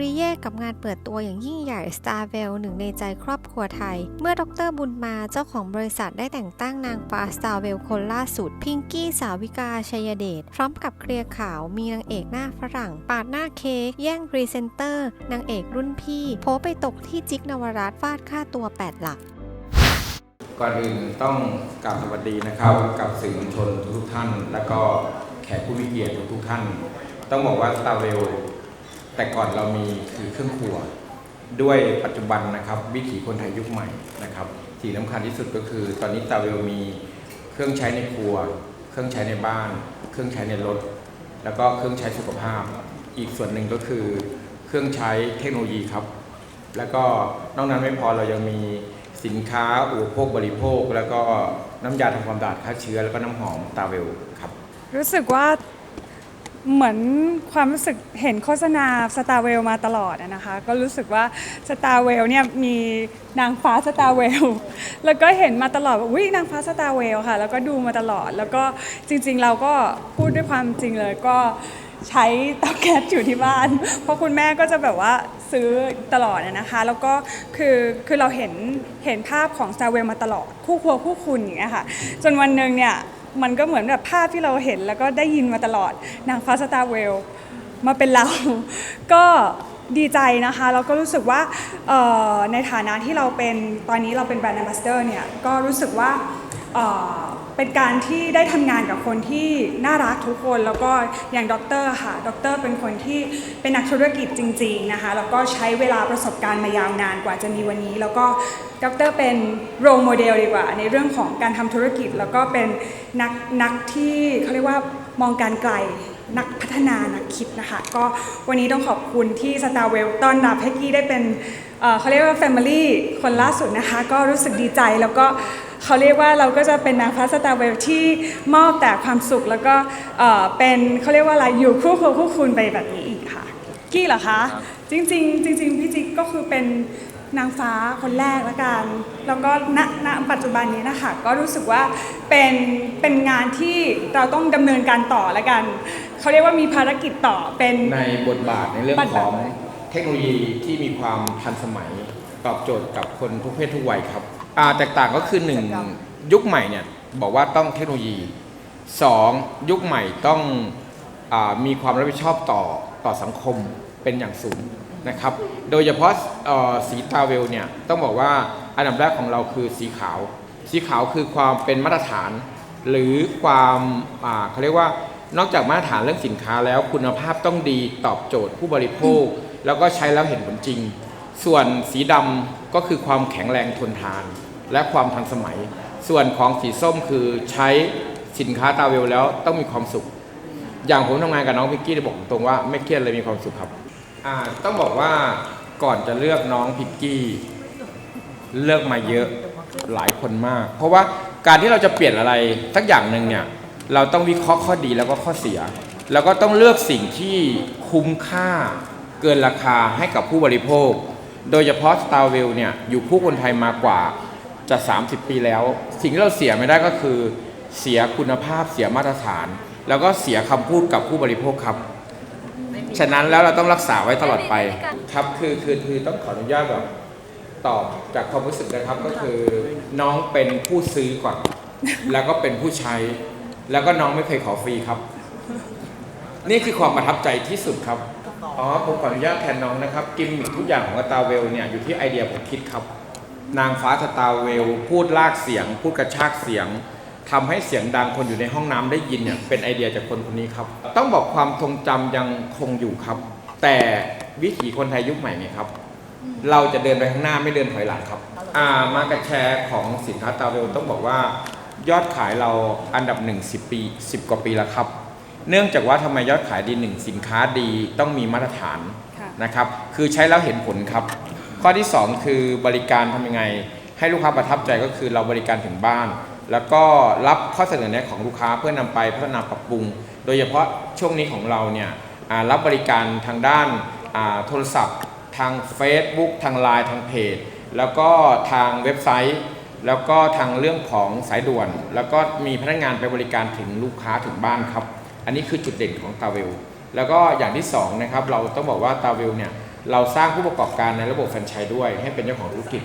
ริเย่กับงานเปิดตัวอย่างยิ่งใหญ่ Star v e l หนึ่งในใจครอบครัวไทย เมื่อดรบุญมาเจ้าของบริษัทได้แต่งตั้งนางฟ้า Star v e l คนล่าสุด พิงกี้สาวิกาชัยเดช พร้อมกับเคลียร์ข่าวมีนางเอกหน้าฝรั่ง ปาดหน้าเค้กแย่งพรีเซนเตอร์นางเอกรุ่นพี่โพไปตกที่จิ๊กนวรัตฟาดค่าตัว 8 หลักก่อนอื่นต้องกราบสวัสดีนะครับกับสื่อมวลชนทุกท่าน และก็แขกผู้มีเกียรติทุกท่าน ต้องบอกว่า Star w e l l แต่ก่อนเรามีคือเครื่องครัว ด้วยปัจจุบันนะครับวิถีคนไทยยุคใหม่นะครับสิ่งสำคัญที่สุดก็คือ ตอนนี้ Star w e l l มีเครื่องใช้ในครัว เครื่องใช้ในบ้าน เครื่องใช้ในรถ แล้วก็เครื่องใช้สุขภาพ อีกส่วนหนึ่งก็คือ เครื่องใช้เทคโนโลยีครับ แล้วก็นอกนั้นไม่พอเรายังมีสินค้าอุปโภคบริโภค แล้วก็น้ำยาทำความสะอาดฆ่าเชื้อ แล้วก็น้ำหอมตาเวลครับ รู้สึกว่า เหมือนความรู้สึกเห็นโฆษณาสตาร์เวลมาตลอดนะคะ ก็รู้สึกว่าสตาร์เวลเนี่ยมีนางฟ้าสตาร์เวลแล้วก็เห็นมาตลอดว่าอุ้ยนางฟ้าสตาร์เวลค่ะ แล้วก็ดูมาตลอด แล้วก็จริง ๆ เราก็พูดด้วยความจริงเลยก็ใช้เตาแก๊สอยู่ที่บ้าน เพราะคุณแม่ก็จะแบบว่าซื้อตลอดนะคะ แล้วก็คือคือเราเห็นเห็นภาพของ Star w e l l มาตลอดคู่ครัวคู่คุณอย่างเงี้ยค่ะ จนวันหนึ่งเนี่ย มันก็เหมือนแบบภาพที่เราเห็นแล้วก็ได้ยินมาตลอดนางฟ้าสตาร์เวลมาเป็นเรา ก็ดีใจนะคะแล้วก็รู้สึกว่าในฐานะที่เราเป็นตอนนี้เราเป็นแบรนด์ a m b a s s a d o r เนี่ยก็รู้สึกว่าเอ่อเป็นการที่ได้ทำงานกับคนที่น่ารักทุกคนแล้วก็อย่างด็อกเตอร์ค่ะด็อกเตอร์เป็นคนที่เป็นนักธุรกิจจริง ๆนะคะแล้วก็ใช้เวลาประสบการณ์มายาวนานกว่าจะมีวันนี้ แล้วก็ ด็อกเตอร์เป็นโรโมเดลดีกว่า ในเรื่องของการทำธุรกิจ แล้วก็เป็นนักนักที่เขาเรียกว่ามองการไกลนักพัฒนานักคิดนะคะ ก็วันนี้ต้องขอบคุณที่ Star w e l l ต้อนรับให้กี้ได้เป็นเอ่อเขาเรียกว่า Family คนล่าสุดนะคะ ก็รู้สึกดีใจแล้วก็เขาเรียกว่าเราก็จะเป็นนางฟ้า Star w e l l ที่มอบแต่ความสุขแล้วก็เอ่อเป็นเขาเรียกว่าอะไรอยู่คู่ครัวคู่คุณไปแบบนี้อีกค่ะ กี้เหรอคะ จริง ๆ จริง ๆ พี่จิ๊กก็คือเป็น นางฟ้าคนแรกละกัน แล้วก็ณณปัจจุบันนี้นะคะก็รู้สึกว่าเป็นเป็นงานที่เราต้องดำเนินการต่อละกัน เขาเรียกว่ามีภารกิจต่อเป็นในบทบาทในเรื่องบทขบาทองเทคโนโลยีที่มีความทันสมัยตอบโจทย์กับคนทุกเพศทุกวัยครับอ่าแตกต่างก็คือหนึ่งยุคใหม่เนี่ยบอกว่าต้องเทคโนโลยีสองยุคใหม่ต้องอามีความรับผิดชอบต่อต่อสังคมเป็นอย่างสูง นะครับ โดยเฉพาะสีตาเวลเนี่ยต้องบอกว่าอันดับแรกของเราคือสีขาว สีขาวคือความเป็นมาตรฐาน หรือความเขาเรียกว่านอกจากมาตรฐานเรื่องสินค้าแล้วคุณภาพต้องดีตอบโจทย์ผู้บริโภค แล้วก็ใช้แล้วเห็นผลจริง ส่วนสีดำก็คือความแข็งแรงทนทาน และความทันสมัย ส่วนของสีส้มคือใช้สินค้าตาเวลแล้วต้องมีความสุข อย่างผมทำงานกับน้องพิกกี้ได้บอกตรงว่าไม่เครียดเลยมีความสุขครับ อ่าต้องบอกว่าก่อนจะเลือกน้องพิกกี้ เลือกมาเยอะหลายคนมาก เพราะว่าการที่เราจะเปลี่ยนอะไรสักอย่างหนึ่งเนี่ยเราต้องวิเคราะห์ข้อดีแล้วก็ข้อเสีย แล้วก็ต้องเลือกสิ่งที่คุ้มค่าเกินราคาให้กับผู้บริโภค โดยเฉพาะ Star w e l l เนี่ยอยู่คู่คนไทยมากว่าจะ 30 ปีแล้ว สิ่งที่เราเสียไม่ได้ก็คือ เสียคุณภาพเสียมาตรฐาน แล้วก็เสียคำพูดกับผู้บริโภคครับ ฉะนั้นแล้วเราต้องรักษาไว้ตลอดไป ครับคือคือคือต้องขออนุญาตแบบตอบจากความรู้สึกนะครับก็คือน้องเป็นผู้ซื้อก่อน แล้วก็เป็นผู้ใช้ แล้วก็น้องไม่เคยขอฟรีครับ นี่คือความประทับใจที่สุดครับอ๋อผมขออนุญาตแทนน้องนะครับกิมมิคทุกอย่างของตาเวลเนี่ยอยู่ที่ไอเดียผมคิดครับ นางฟ้าสตาร์เวล พูดลากเสียง พูดกระชากเสียง ทำให้เสียงดังคนอยู่ในห้องน้ำได้ยินเนี่ยเป็นไอเดียจากคนคนนี้ครับ ต้องบอกความทรงจำยังคงอยู่ครับ แต่วิถีคนไทยยุคใหม่เนี่ยครับ เราจะเดินไปข้างหน้าไม่เดินถอยหลังครับอ่ามากระแชร์ของสินค้าตาเวลต้องบอกว่ายอดขายเราอันดับหนึ่งสิปีสิบกว่าปีแล้วครับ เนื่องจากว่าทำไมยอดขายดีหนึ่งสินค้าดีต้องมีมาตรฐานค่ะนะครับ คือใช้แล้วเห็นผลครับ ข้อที่ 2 คือบริการทำยังไง ให้ลูกค้าประทับใจก็คือเราบริการถึงบ้าน แล้วก็รับข้อเสนอแนะของลูกค้าเพื่อนำไปพัฒนาปรับปรุง โดยเฉพาะช่วงนี้ของเราเนี่ยรับบริการทางด้านาโทรศัพท์ ทาง Facebook ทาง Line ทางเพจ แล้วก็ทางเว็บไซต์ แล้วก็ทางเรื่องของสายด่วน แล้วก็มีพนักงานไปบริการถึงลูกค้าถึงบ้านครับ อันนี้คือจุดเด่นของตาเวลแล้วก็อย่างที่สองนะครับเราต้องบอกว่าตาเวลเนี่ยเราสร้างผู้ประกอบการในระบบแฟรนไชส์ด้วยให้เป็นเจ้าของธุรกิจ